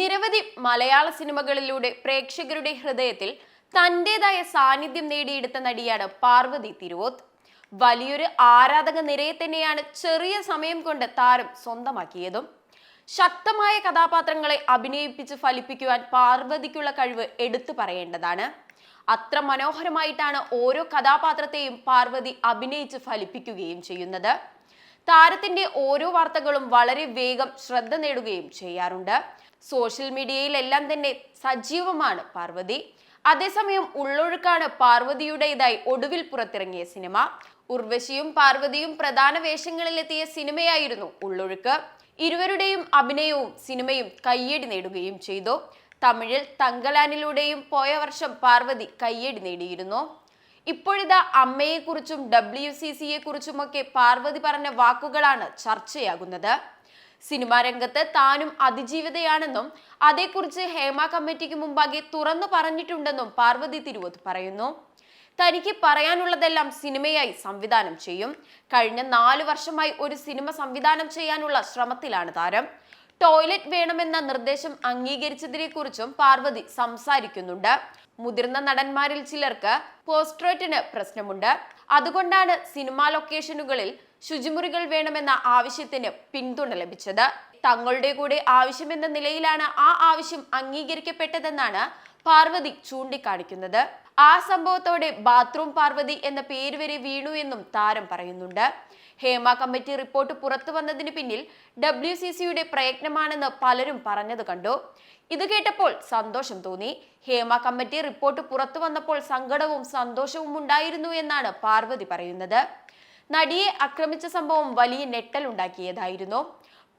നിരവധി മലയാള സിനിമകളിലൂടെ പ്രേക്ഷകരുടെ ഹൃദയത്തിൽ തന്റേതായ സാന്നിധ്യം നേടിയെടുത്ത നടിയാണ് പാർവതി തിരുവോത്ത്. വലിയൊരു ആരാധക നിരയെ തന്നെയാണ് ചെറിയ സമയം കൊണ്ട് താരം സ്വന്തമാക്കിയതും. ശക്തമായ കഥാപാത്രങ്ങളെ അഭിനയിപ്പിച്ച് ഫലിപ്പിക്കുവാൻ പാർവതിക്കുള്ള കഴിവ് എടുത്തു പറയേണ്ടതാണ്. അത്ര മനോഹരമായിട്ടാണ് ഓരോ കഥാപാത്രത്തെയും പാർവതി അഭിനയിച്ച് ഫലിപ്പിക്കുകയും ചെയ്യുന്നത്. താരത്തിന്റെ ഓരോ വാർത്തകളും വളരെ വേഗം ശ്രദ്ധ നേടുകയും ചെയ്യാറുണ്ട്. സോഷ്യൽ മീഡിയയിലെല്ലാം തന്നെ സജീവമാണ് പാർവതി. അതേസമയം ഉള്ളൊഴുക്കാണ് പാർവതിയുടേതായി ഒടുവിൽ പുറത്തിറങ്ങിയ സിനിമ. ഉർവശിയും പാർവതിയും പ്രധാന വേഷങ്ങളിലെത്തിയ സിനിമയായിരുന്നു ഉള്ളൊഴുക്ക്. ഇരുവരുടെയും അഭിനയവും സിനിമയും കയ്യടി നേടുകയും ചെയ്തു. തമിഴിൽ തങ്കലാനിലൂടെയും പോയ വർഷം പാർവതി കയ്യടി നേടിയിരുന്നു. ഇപ്പോഴിതാ അമ്മയെക്കുറിച്ചും ഡബ്ല്യു സി സിയെ കുറിച്ചുമൊക്കെ പാർവതി പറഞ്ഞ വാക്കുകളാണ് ചർച്ചയാകുന്നത്. സിനിമാ രംഗത്ത് താനും അതിജീവിതയാണെന്നും അതേക്കുറിച്ച് ഹേമ കമ്മിറ്റിക്ക് മുമ്പാകെ തുറന്നു പറഞ്ഞിട്ടുണ്ടെന്നും പാർവതി തിരുവോത്ത് പറയുന്നു. തനിക്ക് പറയാനുള്ളതെല്ലാം സിനിമയായി സംവിധാനം ചെയ്യും. കഴിഞ്ഞ നാല് വർഷമായി ഒരു സിനിമ സംവിധാനം ചെയ്യാനുള്ള ശ്രമത്തിലാണ് താരം. ടോയ്ലറ്റ് വേണമെന്ന നിർദ്ദേശം അംഗീകരിച്ചതിനെ കുറിച്ചും പാർവതി സംസാരിക്കുന്നുണ്ട്. മുതിർന്ന നടന്മാരിൽ ചിലർക്ക് പോസ്ട്രേറ്റിന് പ്രശ്നമുണ്ട്. അതുകൊണ്ടാണ് സിനിമാ ലൊക്കേഷനുകളിൽ ശുചിമുറികൾ വേണമെന്ന ആവശ്യത്തിന് പിന്തുണ ലഭിച്ചത്. തങ്ങളുടെ കൂടെ ആവശ്യമെന്ന നിലയിലാണ് ആ ആവശ്യം അംഗീകരിക്കപ്പെട്ടതെന്നാണ് പാർവതി ചൂണ്ടിക്കാണിക്കുന്നത്. ആ സംഭവത്തോടെ ബാത്റൂം പാർവതി എന്ന പേര് വരെ വീണു എന്നും താരം പറയുന്നുണ്ട്. ഹേമ കമ്മിറ്റി റിപ്പോർട്ട് പുറത്തു വന്നതിന് പിന്നിൽ ഡബ്ല്യു സി സിയുടെ പ്രയത്നമാണെന്ന് പലരും പറഞ്ഞത് കണ്ടു. ഇത് കേട്ടപ്പോൾ സന്തോഷം തോന്നി. ഹേമ കമ്മിറ്റി റിപ്പോർട്ട് പുറത്തു വന്നപ്പോൾ സങ്കടവും സന്തോഷവും ഉണ്ടായിരുന്നു എന്നാണ് പാർവതി പറയുന്നത്. നടിയെ ആക്രമിച്ച സംഭവം വലിയ നെട്ടലുണ്ടാക്കിയതായിരുന്നു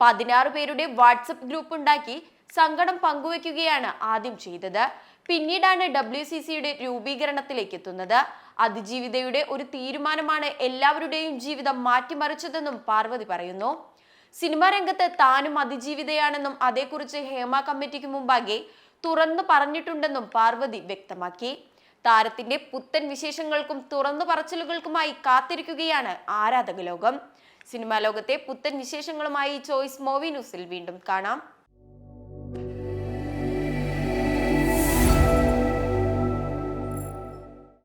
പതിനാറ് പേരുടെ വാട്സപ്പ് ഗ്രൂപ്പ് ഉണ്ടാക്കി സങ്കടം പങ്കുവെക്കുകയാണ് ആദ്യം ചെയ്തത്. പിന്നീടാണ് ഡബ്ല്യു സി സിയുടെ രൂപീകരണത്തിലേക്ക് എത്തുന്നത് അതിജീവിതയുടെ ഒരു തീരുമാനമാണ് എല്ലാവരുടെയും ജീവിതം മാറ്റിമറിച്ചതെന്നും പാർവതി പറയുന്നു. സിനിമാ രംഗത്ത് താനും അതിജീവിതയാണെന്നും അതേക്കുറിച്ച് ഹേമ കമ്മിറ്റിക്ക് മുമ്പാകെ തുറന്നു പറഞ്ഞിട്ടുണ്ടെന്നും പാർവതി വ്യക്തമാക്കി. താരത്തിന്റെ പുത്തൻ വിശേഷങ്ങൾക്കും തുറന്നു പറച്ചിലുകൾക്കുമായി കാത്തിരിക്കുകയാണ് ആരാധക ലോകം സിനിമാ ലോകത്തെ പുത്തൻ വിശേഷങ്ങളുമായി ചോയ്സ് മൂവി ന്യൂസിൽ വീണ്ടും കാണാം.